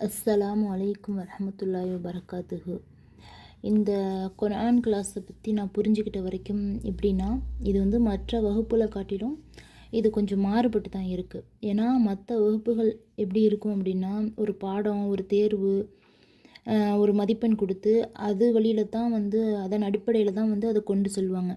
அஸ்ஸலாமு அலைக்கும் வரமத்துல்லாய் வரகாத்துகு இந்த கொனான் கிளாஸை பற்றி நான் புரிஞ்சுக்கிட்ட வரைக்கும் எப்படின்னா இது வந்து மற்ற வகுப்பில் காட்டிலும் இது கொஞ்சம் மாறுபட்டு தான் இருக்குது ஏன்னா மற்ற வகுப்புகள் எப்படி இருக்கும் அப்படின்னா ஒரு பாடம் ஒரு தேர்வு ஒரு மதிப்பெண் கொடுத்து அது வழியில தான் வந்து அதன் அடிப்படையில் தான் வந்து அதை கொண்டு செல்வாங்க.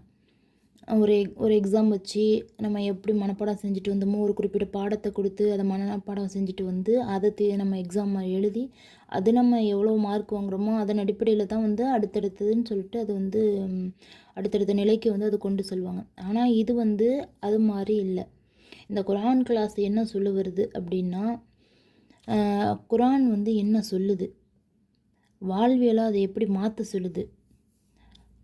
ஒரு எக்- ஒரு எக்ஸாம் வச்சு நம்ம எப்படி மனப்பாடம் செஞ்சுட்டு வந்தோமோ ஒரு குறிப்பிட்ட பாடத்தை கொடுத்து அதை மனப்பாடம் செஞ்சுட்டு வந்து அதை தே நம்ம எக்ஸாம் எழுதி அது நம்ம எவ்வளோ மார்க் வாங்குறோமோ அதன் அடிப்படையில் தான் வந்து அடுத்தடுத்ததுன்னு சொல்லிட்டு அது வந்து அடுத்தடுத்த நிலைக்கு வந்து அது கொண்டு செல்வாங்க. ஆனால் இது வந்து அது மாதிரி இல்லை. இந்த குரான் கிளாஸ் என்ன சொல்ல வருது அப்படின்னா குரான் வந்து என்ன சொல்லுது? வாழ்வியலாக அதை எப்படி மாற்ற சொல்லுது?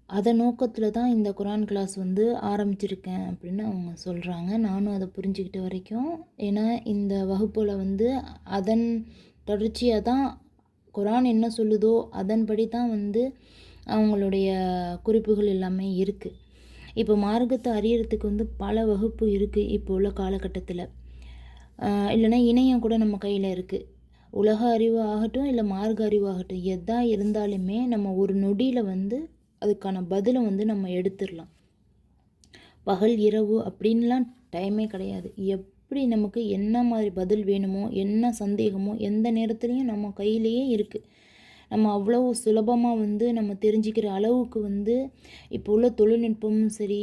அதை நோக்கத்தில் தான் இந்த குரான் கிளாஸ் வந்து ஆரம்பிச்சிருக்கேன் அப்படின்னு அவங்க சொல்கிறாங்க நானும் அதை புரிஞ்சுக்கிட்ட வரைக்கும். ஏன்னா இந்த வகுப்பில் வந்து அதன் தொடர்ச்சியாக தான் குரான் என்ன சொல்லுதோ அதன்படி தான் வந்து அவங்களுடைய குறிப்புகள் எல்லாமே இருக்குது இப்போ மார்க்கத்தை அறியறதுக்கு வந்து பல வகுப்பு இருக்குது இப்போ உள்ள காலகட்டத்தில். இல்லைன்னா இணையம் கூட நம்ம கையில் இருக்குது உலக அறிவு ஆகட்டும் இல்லை மார்க்க அறிவு ஆகட்டும் இருந்தாலுமே நம்ம ஒரு நொடியில் வந்து அதுக்கான பதிலை வந்து நம்ம எடுத்துடலாம். பகல் இரவு அப்படின்லாம் டைமே கிடையாது. எப்படி நமக்கு என்ன மாதிரி பதில் வேணுமோ என்ன சந்தேகமோ எந்த நேரத்துலையும் நம்ம கையிலேயே இருக்குது நம்ம அவ்வளோ சுலபமாக வந்து நம்ம தெரிஞ்சுக்கிற அளவுக்கு வந்து இப்போ உள்ள தொழில்நுட்பமும் சரி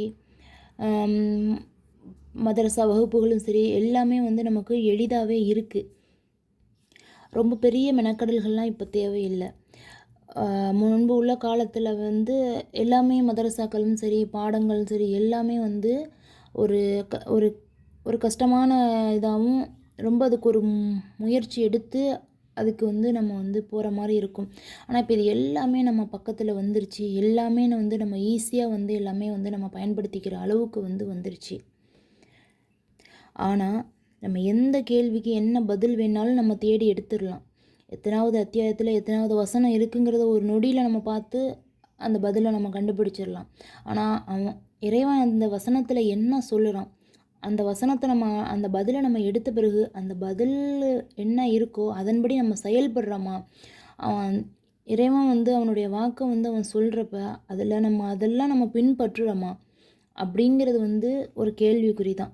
மதரசா வகுப்புகளும் சரி எல்லாமே வந்து நமக்கு எளிதாகவே இருக்குது ரொம்ப பெரிய மெனக்கடல்கள்லாம் இப்போ தேவையில்லை. முன்பு உள்ள காலத்தில் வந்து எல்லாமே மதரசாக்களும் சரி பாடங்களும் சரி எல்லாமே வந்து ஒரு க ஒரு ஒரு கஷ்டமான இதாகவும் ரொம்ப அதுக்கு ஒரு முயற்சி எடுத்து அதுக்கு வந்து நம்ம வந்து போகிற மாதிரி இருக்கும். ஆனால் இப்போ இது எல்லாமே நம்ம பக்கத்தில் வந்துருச்சு. எல்லாமே வந்து நம்ம ஈஸியாக வந்து எல்லாமே வந்து நம்ம பயன்படுத்திக்கிற அளவுக்கு வந்து வந்துருச்சு. ஆனால் நம்ம எந்த கேள்விக்கு என்ன பதில் வேணாலும் நம்ம தேடி எடுத்துடலாம். எத்தனாவது அத்தியாயத்தில் எத்தனாவது வசனம் இருக்குங்கிறத ஒரு நொடியில் நம்ம பார்த்து அந்த பதிலை நம்ம கண்டுபிடிச்சிடலாம். ஆனால் அவன் இறைவன் அந்த வசனத்தில் என்ன சொல்லுறான்? அந்த வசனத்தை நம்ம அந்த பதிலை நம்ம எடுத்த பிறகு அந்த பதில் என்ன இருக்கோ அதன்படி நம்ம செயல்படுறோமா? அவன் இறைவன் வந்து அவனுடைய வாக்கை வந்து அவன் சொல்கிறப்ப அதில் நம்ம அதெல்லாம் நம்ம பின்பற்றுறோமா? அப்படிங்கிறது வந்து ஒரு கேள்விக்குறி தான்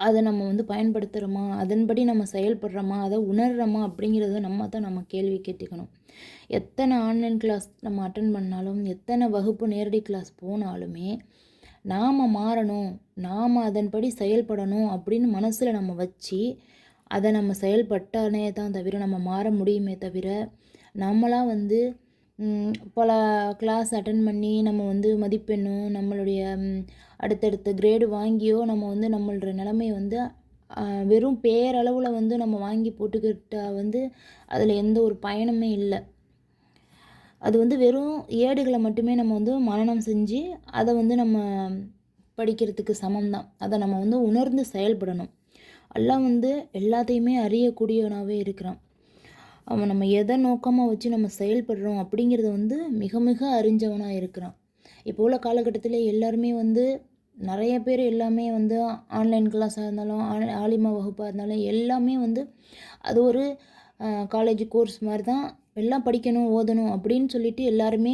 அதை நம்ம வந்து பயன்படுத்துகிறோமா அதன்படி நம்ம செயல்படுறோமா? அதை உணர்கிறோமா அப்படிங்கிறத நம்ம தான் நம்ம கேள்வி கேட்டுக்கணும். எத்தனை ஆன்லைன் கிளாஸ் நம்ம அட்டன் பண்ணாலும் எத்தனை வகுப்பு நேரடி கிளாஸ் போனாலுமே நாம் மாறணும் நாம் அதன்படி செயல்படணும் அப்படின்னு மனசில் நம்ம வச்சு அதை நம்ம செயல்பட்டானே தான் தவிர நம்ம மாற முடியுமே தவிர நம்மளாக வந்து பல கிளாஸ் அட்டன் பண்ணி நம்ம வந்து மதிப்பெண்ணும் நம்மளுடைய அடுத்தடுத்த கிரேடு வாங்கியோ நம்ம வந்து நம்மளோட நிலமைய வந்து வெறும் பேரளவில் வந்து நம்ம வாங்கி போட்டுக்கிட்டா வந்து அதில் எந்த ஒரு பயனுமே இல்லை. அது வந்து வெறும் ஏடுகளை மட்டுமே நம்ம வந்து மனநம் செஞ்சு அதை வந்து நம்ம படிக்கிறதுக்கு சமம் தான் அதை நம்ம வந்து உணர்ந்து செயல்படணும். எல்லாம் வந்து எல்லாத்தையுமே அறியக்கூடியவனாகவே இருக்கிறான். அவன் நம்ம எதை நோக்கமாக வச்சு நம்ம செயல்படுறோம் அப்படிங்கிறத வந்து மிக மிக அறிஞ்சவனாக இருக்கிறான். இப்போ உள்ள காலகட்டத்தில் எல்லாருமே வந்து நிறைய பேர் எல்லாமே வந்து ஆன்லைன் கிளாஸாக இருந்தாலும் ஆ- ஆலிமா வகுப்பாக இருந்தாலும் எல்லாமே வந்து அது ஒரு காலேஜ் கோர்ஸ் மாதிரி தான் எல்லாம் படிக்கணும் ஓதணும் அப்படின்னு சொல்லிட்டு எல்லாருமே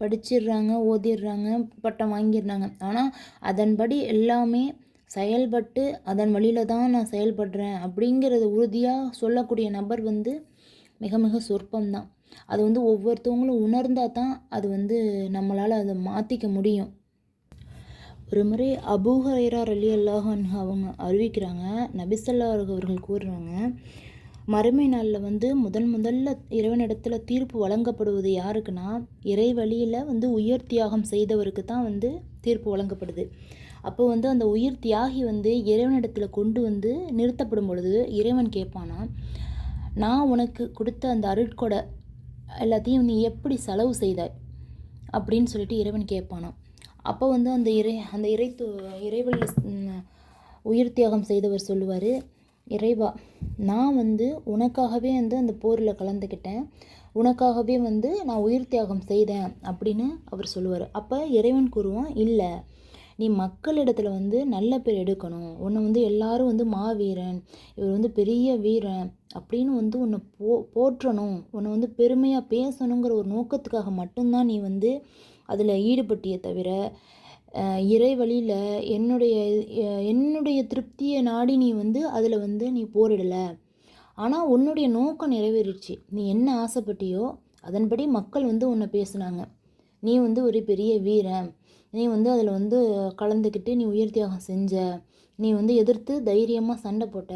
படிச்சிடுறாங்க ஓதிடுறாங்க பட்டம் வாங்கிடுறாங்க. ஆனால் அதன்படி எல்லாமே செயல்பட்டு அதன் வழியில் தான் நான் செயல்படுறேன் அப்படிங்கிறத உறுதியாக சொல்லக்கூடிய நபர் வந்து மிக மிக சொற்பம்தான். அது வந்து ஒவ்வொருத்தவங்களும் உணர்ந்தால் தான் அது வந்து நம்மளால் அதை மாற்றிக்க முடியும். ஒரு முறை அபூ அலி ரலி அல்லாஹன் அவங்க அறிவிக்கிறாங்க நபிசல்லா அவர்கள் கூறுறாங்க மறுமை நாளில் வந்து முதன் முதல்ல இறைவனிடத்தில் தீர்ப்பு வழங்கப்படுவது யாருக்குன்னா இறை வழியில் வந்து உயிர் தியாகம் செய்தவருக்கு தான் வந்து தீர்ப்பு வழங்கப்படுது. அப்போ வந்து அந்த உயிர் தியாகி வந்து இறைவனிடத்தில் கொண்டு வந்து நிறுத்தப்படும் பொழுது இறைவன் கேட்பானா நான் உனக்கு கொடுத்த அந்த அருட்கொடை எல்லாத்தையும் நீ எப்படி செலவு செய்தாய் அப்படின்னு சொல்லிட்டு இறைவன் கேட்பானான் அப்போ வந்து அந்த இறை அந்த இறை இறைவழியில் உயிர் தியாகம் செய்தவர் சொல்லுவார் இறைவா நான் வந்து உனக்காகவே வந்து அந்த போரில் கலந்துக்கிட்டேன் உனக்காகவே வந்து நான் உயிர் தியாகம் செய்தேன். அப்படின்னு அவர் சொல்லுவார். அப்போ இறைவன் கூறுவான் இல்லை நீ மக்களிடத்துல வந்து நல்ல பேர் எடுக்கணும். உன்னை வந்து எல்லாரும் வந்து மாவீரன் இவர் வந்து பெரிய வீரன் அப்படின்னு வந்து உன்னை போ போற்றணும். உன்னை வந்து பெருமையாக பேசணுங்கிற ஒரு நோக்கத்துக்காக மட்டும்தான் நீ வந்து அதில் ஈடுபட்டியே தவிர இறை வழியில் என்னுடைய என்னுடைய திருப்தியை நாடி நீ வந்து அதில் வந்து நீ போரிடலை. ஆனால் உன்னுடைய நோக்கம் நிறைவேறிடுச்சு. நீ என்ன ஆசைப்பட்டியோ அதன்படி மக்கள் வந்து உன்னை பேசுனாங்க. நீ வந்து ஒரு பெரிய வீரன். நீ வந்து அதில் வந்து கலந்துக்கிட்டு நீ உயிர் தியாகம் செஞ்ச நீ வந்து எதிர்த்து தைரியமாக சண்டை போட்ட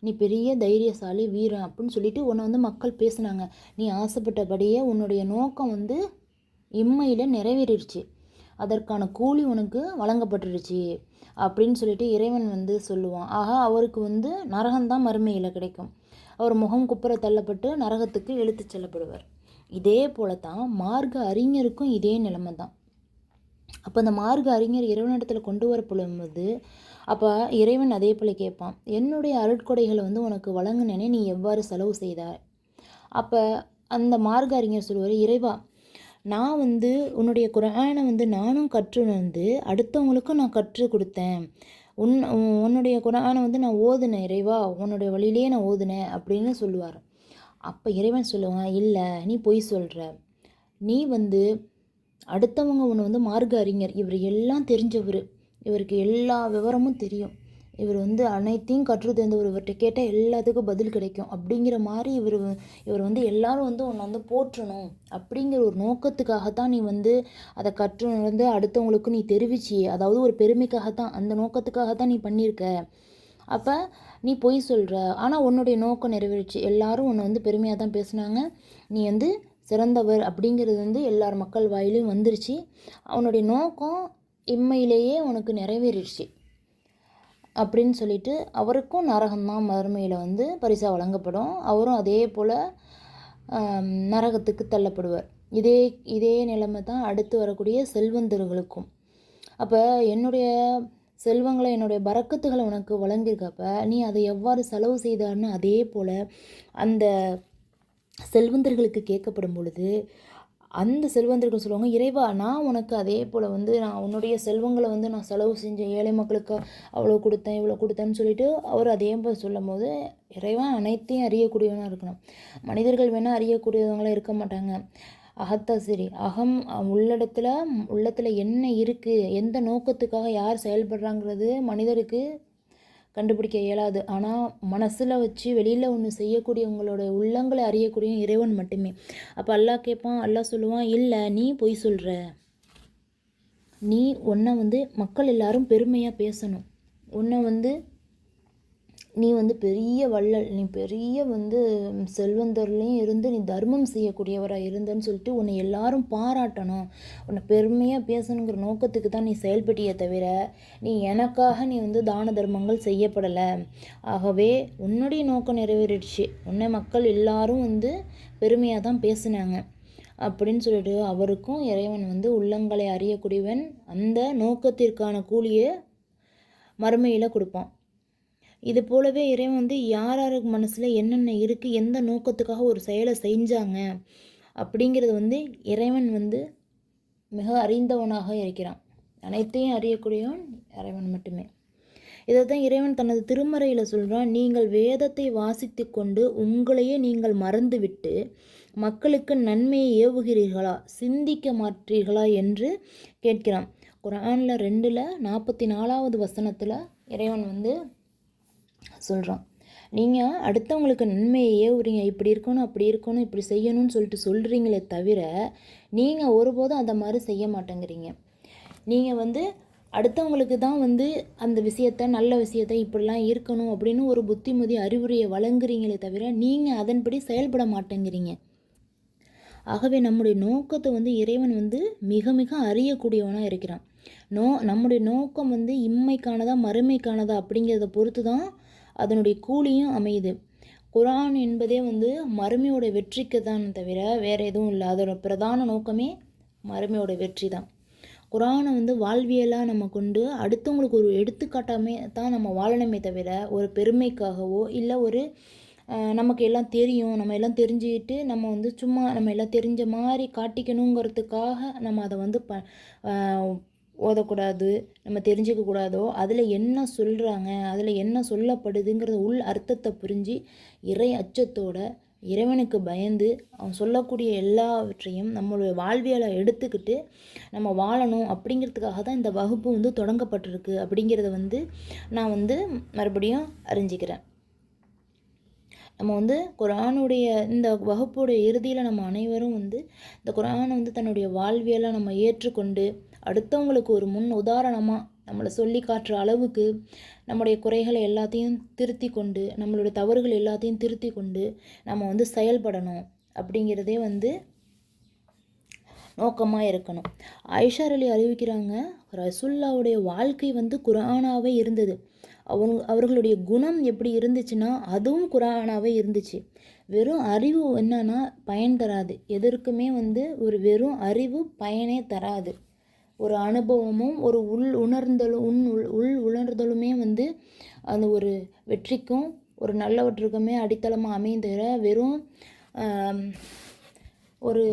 நீ பெரிய தைரியசாலி வீரன் அப்படின்னு சொல்லிட்டு உன்னை வந்து மக்கள் பேசுனாங்க. நீ ஆசைப்பட்டபடியே உன்னுடைய நோக்கம் வந்து இம்மையில் நிறைவேறிடுச்சு. அதற்கான கூலி உனக்கு வழங்கப்பட்டுருச்சு அப்படின்னு சொல்லிட்டு இறைவன் வந்து சொல்லுவான். ஆக அவருக்கு வந்து நரகம்தான் மறுமையில் கிடைக்கும். அவர் முகம் குப்புற தள்ளப்பட்டு நரகத்துக்கு இழுத்துச் செல்லப்படுவார். இதே போல தான் மார்க்க அறிஞருக்கும் இதே நிலைமை தான் அப்போ அந்த மார்க்க அறிஞர் இறைவனிடத்தில் கொண்டு வரப்படும்போது அப்போ இறைவன் அதே போல் கேட்பான் என்னுடைய அருட்கொடைகளை வந்து உனக்கு வழங்கினேனே நீ எவ்வாறு செலவு செய்தாய்? அப்போ அந்த மார்க்க அறிஞர் சொல்லுவார் இறைவா நான் வந்து உன்னுடைய குரானை வந்து நானும் கற்றுணர்ந்து அடுத்தவங்களுக்கும் நான் கற்றுக் கொடுத்தேன். உன் உன்- உன்னுடைய குரானை வந்து நான் ஓதுனேன் இறைவா உன்னுடைய வழியிலேயே நான் ஓதுனேன் அப்படின்னு சொல்லுவார். அப்போ இறைவன் சொல்லுவான் இல்லை நீ பொய் சொல்கிற நீ வந்து அடுத்தவங்க ஒன்று வந்து மார்க்க அறிஞர். இவர் எல்லாம் தெரிஞ்சவர். இவருக்கு எல்லா விவரமும் தெரியும். இவர் வந்து அனைத்தையும் கற்று தேர்ந்தவர் இவர்கிட்ட கேட்டால் எல்லாத்துக்கும் பதில் கிடைக்கும். அப்படிங்கிற மாதிரி இவர் இவர் வந்து எல்லாரும் வந்து உன்னை வந்து போற்றணும். அப்படிங்கிற ஒரு நோக்கத்துக்காகத்தான் நீ வந்து அதை கற்று வந்து அடுத்தவங்களுக்கு நீ தெரிவிச்சியே. அதாவது ஒரு பெருமைக்காகத்தான். அந்த நோக்கத்துக்காகத்தான் நீ பண்ணியிருக்க. அப்போ நீ பொய் சொல்கிற ஆனால் உன்னுடைய நோக்கம் நிறைவேறிச்சு. எல்லாரும் உன்னை வந்து பெருமையாக தான் பேசுனாங்க. நீ வந்து சிறந்தவர் அப்படிங்கிறது வந்து எல்லார் மக்கள் வாயிலும் வந்துருச்சு. அவனுடைய நோக்கம் இம்மையிலேயே உனக்கு நிறைவேறிடுச்சு. அப்படின்னு சொல்லிட்டு அவருக்கும் நரகம்தான் மறுமையில் வந்து பரிசாக வழங்கப்படும். அவரும் அதே போல் நரகத்துக்கு தள்ளப்படுவார். இதே இதே நிலைமை தான் அடுத்து வரக்கூடிய செல்வந்தர்களுக்கும். அப்போ என்னுடைய செல்வங்களை என்னுடைய பறக்கத்துகளை உனக்கு வழங்கியிருக்கப்ப நீ அதை எவ்வாறு செலவு செய்தார்னு அதே போல் அந்த செல்வந்தர்களுக்கு கேட்கப்படும் பொழுது அந்த செல்வந்தர்கள் சொல்லுவாங்க இறைவா நான் உனக்கு அதே போல் வந்து நான் உன்னுடைய செல்வங்களை வந்து நான் செலவு செஞ்சேன் ஏழை மக்களுக்கு அவ்வளோ கொடுத்தேன் இவ்வளோ கொடுத்தேன்னு சொல்லிட்டு அவர் அதே போல் சொல்லும் போது இறைவன் அனைத்தையும் அறியக்கூடியவனாக இருக்கணும். மனிதர்கள் வேணால் அறியக்கூடியவங்களாம் இருக்க மாட்டாங்க. அகத்தா சரி. அகம் உள்ளடத்தில் உள்ளத்தில் என்ன இருக்குது எந்த நோக்கத்துக்காக யார் செயல்படுறாங்கிறது மனிதருக்கு கண்டுபிடிக்க இயலாது. ஆனால் மனசில் வச்சு வெளியில் ஒன்று செய்யக்கூடியவங்களோட உள்ளங்களை அறியக்கூடிய இறைவன் மட்டுமே. அப்போ அல்லாஹ் கேட்பான் அல்லாஹ் சொல்லுவான் இல்லை நீ பொய் சொல்கிற நீ ஒன்றை வந்து மக்கள் எல்லாரும் பெருமையாக பேசணும். உன்னை வந்து நீ வந்து பெரிய வள்ளல் நீ பெரிய வந்து செல்வந்தர்லேயும் இருந்து நீ தர்மம் செய்யக்கூடியவராக இருந்தன்னு சொல்லிட்டு உன்னை எல்லாரும் பாராட்டணும். உன்னை பெருமையாக பேசணுங்கிற நோக்கத்துக்கு தான் நீ செயல்பட்டியே தவிர நீ எனக்காக நீ வந்து தான தர்மங்கள் செய்யப்படலை. ஆகவே உன்னுடைய நோக்கம் நிறைவேறிடுச்சு. உன்னை மக்கள் எல்லாரும் வந்து பெருமையாக தான் பேசினாங்க. அப்படின்னு சொல்லிட்டு அவருக்கும் இறைவன் வந்து உள்ளங்களை அறியக்கூடியவன் அந்த நோக்கத்திற்கான கூலியை மறுமையில் கொடுப்பான். இது போலவே இறைவன் வந்து யார் யாருக்கு மனசில் என்னென்ன இருக்குது எந்த நோக்கத்துக்காக ஒரு செயலை செஞ்சாங்க அப்படிங்கிறது வந்து இறைவன் வந்து மிக அறிந்தவனாக இருக்கிறான். அனைத்தையும் அறியக்கூடியவன் இறைவன் மட்டுமே. இதை தான் இறைவன் தனது திருமறையில் சொல்கிறான் நீங்கள் வேதத்தை வாசித்து கொண்டு உங்களையே நீங்கள் மறந்துவிட்டு மக்களுக்கு நன்மையை ஏவுகிறீர்களா சிந்திக்க மாற்றீர்களா என்று கேட்கிறான். குரானில் ரெண்டில் நாற்பத்தி நாலாவது வசனத்தில் இறைவன் வந்து சொல்கிறான் நீங்கள் அடுத்தவங்களுக்கு நன்மையை ஏவுறீங்க இப்படி இருக்கணும் அப்படி இருக்கணும் இப்படி செய்யணும்னு சொல்லிட்டு சொல்கிறீங்களே தவிர நீங்கள் ஒருபோதும் அந்த மாதிரி செய்ய மாட்டேங்கிறீங்க. நீங்கள் வந்து அடுத்தவங்களுக்கு தான் வந்து அந்த விஷயத்த நல்ல விஷயத்த இப்படிலாம் இருக்கணும் அப்படின்னு ஒரு புத்திமதி அறிவுரையை வழங்குறீங்களே தவிர நீங்கள் அதன்படி செயல்பட மாட்டேங்கிறீங்க. ஆகவே நம்முடைய நோக்கத்தை வந்து இறைவன் வந்து மிக மிக அறியக்கூடியவனாக இருக்கிறான். நோ நம்முடைய நோக்கம் வந்து இம்மைக்கானதா மறுமைக்கானதா அப்படிங்கிறத பொறுத்து தான் அதனுடைய கூலியும் அமையுது. குரான் என்பதே வந்து மறுமையோட வெற்றிக்கு தான் தவிர வேறு எதுவும் இல்லை. அதோட பிரதான நோக்கமே மறுமையோட வெற்றி தான். குரானை வந்து வாழ்வியலாக நம்ம கொண்டு அடுத்தவங்களுக்கு ஒரு எடுத்துக்காட்டாமே தான் நம்ம வாழணுமே தவிர ஒரு பெருமைக்காகவோ இல்லை ஒரு நமக்கு எல்லாம் தெரியும். நம்ம எல்லாம் தெரிஞ்சுக்கிட்டு நம்ம வந்து சும்மா நம்ம எல்லாம் தெரிஞ்ச மாதிரி காட்டிக்கணுங்கிறதுக்காக நம்ம அதை வந்து ப ஓதக்கூடாது நம்ம தெரிஞ்சிக்கக்கூடாதோ அதில் என்ன சொல்கிறாங்க அதில் என்ன சொல்லப்படுதுங்கிறத உள் அர்த்தத்தை புரிஞ்சு இறை அச்சத்தோட இறைவனுக்கு பயந்து அவன் சொல்லக்கூடிய எல்லாவற்றையும் நம்மளுடைய வாழ்வியலை எடுத்துக்கிட்டு நம்ம வாழணும் அப்படிங்கிறதுக்காக தான் இந்த வகுப்பு வந்து தொடங்கப்பட்டிருக்கு அப்படிங்கிறத வந்து நான் வந்து மறுபடியும் அறிஞ்சிக்கிறேன். நம்ம வந்து குரானுடைய இந்த வகுப்புடைய இறுதியில் நம்ம அனைவரும் வந்து இந்த குரானை வந்து தன்னுடைய வாழ்வியலை நம்ம ஏற்றுக்கொண்டு அடுத்தவங்களுக்கு ஒரு முன் உதாரணமாக நம்மளை சொல்லி காட்டுற அளவுக்கு நம்முடைய குறைகளை எல்லாத்தையும் திருத்தி கொண்டு நம்மளுடைய தவறுகள் எல்லாத்தையும் திருத்தி கொண்டு நம்ம வந்து செயல்படணும் அப்படிங்கிறதே வந்து நோக்கமாக இருக்கணும். ஐஷார் அலி அறிவிக்கிறாங்க ரசுல்லாவுடைய வாழ்க்கை வந்து குரானாவே இருந்தது. அவங்க அவர்களுடைய குணம் எப்படி இருந்துச்சுன்னா அதுவும் குரானாவே இருந்துச்சு. வெறும் அறிவு என்னன்னா பயன் தராது. எதற்குமே வந்து ஒரு வெறும் அறிவு பயனே தராது. ஒரு அனுபவமும் ஒரு உள் உணர்ந்தலும் உள் உள் உணர்தலுமே வந்து அந்த ஒரு வெற்றிக்கும் ஒரு நல்லவற்றுக்குமே அடித்தளமாக அமைந்துற வெறும் ஒரு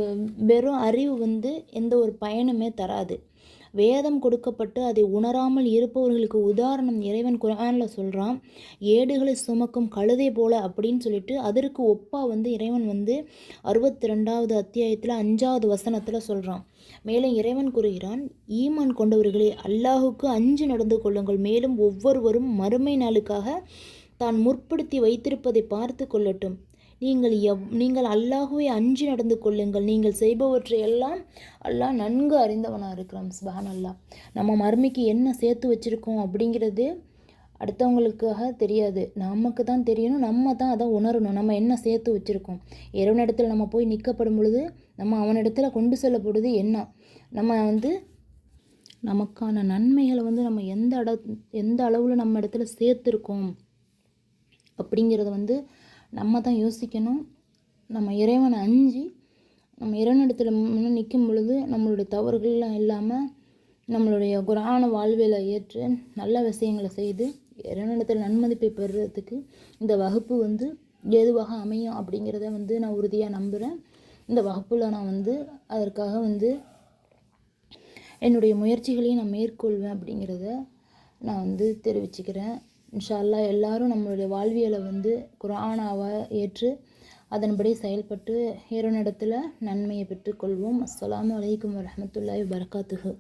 வெறும் அறிவு வந்து எந்த ஒரு பயனுமே தராது. வேதம் கொடுக்கப்பட்டு அதை உணராமல் இருப்பவர்களுக்கு உதாரணம் இறைவன் குரானில் சொல்கிறான் ஏடுகளை சுமக்கும் கழுதை போல அப்படின்னு சொல்லிட்டு அதற்கு ஒப்பா வந்து இறைவன் வந்து அறுபத்தி ரெண்டாவது அத்தியாயத்தில் அஞ்சாவது வசனத்தில் சொல்கிறான் மேலும் இறைவன் கூறுகிறான் ஈமான் கொண்டவர்களே அல்லாஹுக்கு அஞ்சு நடந்து கொள்ளுங்கள். மேலும் ஒவ்வொருவரும் மறுமை நாளுக்காக தான் முற்படுத்தி வைத்திருப்பதை பார்த்து கொள்ளட்டும். நீங்கள் எவ் நீங்கள் அல்லாஹுவை அஞ்சு நடந்து கொள்ளுங்கள். நீங்கள் செய்பவற்றை எல்லாம் அல்லாஹ் நன்கு அறிந்தவனாக இருக்கிறான். சுபஹான் அல்லா நம்ம மருமைக்கு என்ன சேர்த்து வச்சுருக்கோம் அப்படிங்கிறது அடுத்தவங்களுக்காக தெரியாது. நமக்கு தான் தெரியணும். நம்ம தான் அதை உணரணும். நம்ம என்ன சேர்த்து வச்சுருக்கோம்? இறைவனிடத்தில் நம்ம போய் நிற்கப்படும் பொழுது நம்ம அவனிடத்தில் கொண்டு செல்லப்படுது என்ன? நம்ம வந்து நமக்கான நன்மைகளை வந்து நம்ம எந்த அட எந்த அளவில் நம்ம இடத்துல சேர்த்துருக்கோம் அப்படிங்கிறத வந்து நம்ம தான் யோசிக்கணும். நம்ம இறைவனை அஞ்சு நம்ம இறைவனிடத்தில் முன்னே நிற்கும் பொழுது நம்மளுடைய தவறுகள்லாம் இல்லாமல் நம்மளுடைய குரான வாழ்வியலை ஏற்று நல்ல விஷயங்களை செய்து இறைவனிடத்தில் நன்மதிப்பை பெறுறதுக்கு இந்த வகுப்பு வந்து ஏதுவாக அமையும் அப்படிங்கிறத வந்து நான் உறுதியாக நம்புகிறேன் இந்த வகுப்பில் நான் வந்து அதற்காக வந்து என்னுடைய முயற்சிகளையும் நான் மேற்கொள்வேன் அப்படிங்கிறத நான் வந்து தெரிவிச்சுக்கிறேன். இன்ஷா அல்லா எல்லாரும் நம்மளுடைய வாழ்வியலை வந்து குரானாவை ஏற்று அதன்படி செயல்பட்டு இறைவனிடத்தில் நன்மையை பெற்றுக்கொள்வோம். அஸ்லாம் வலைக்கம் வரமத்துல்லாய் வரகாத்துஹு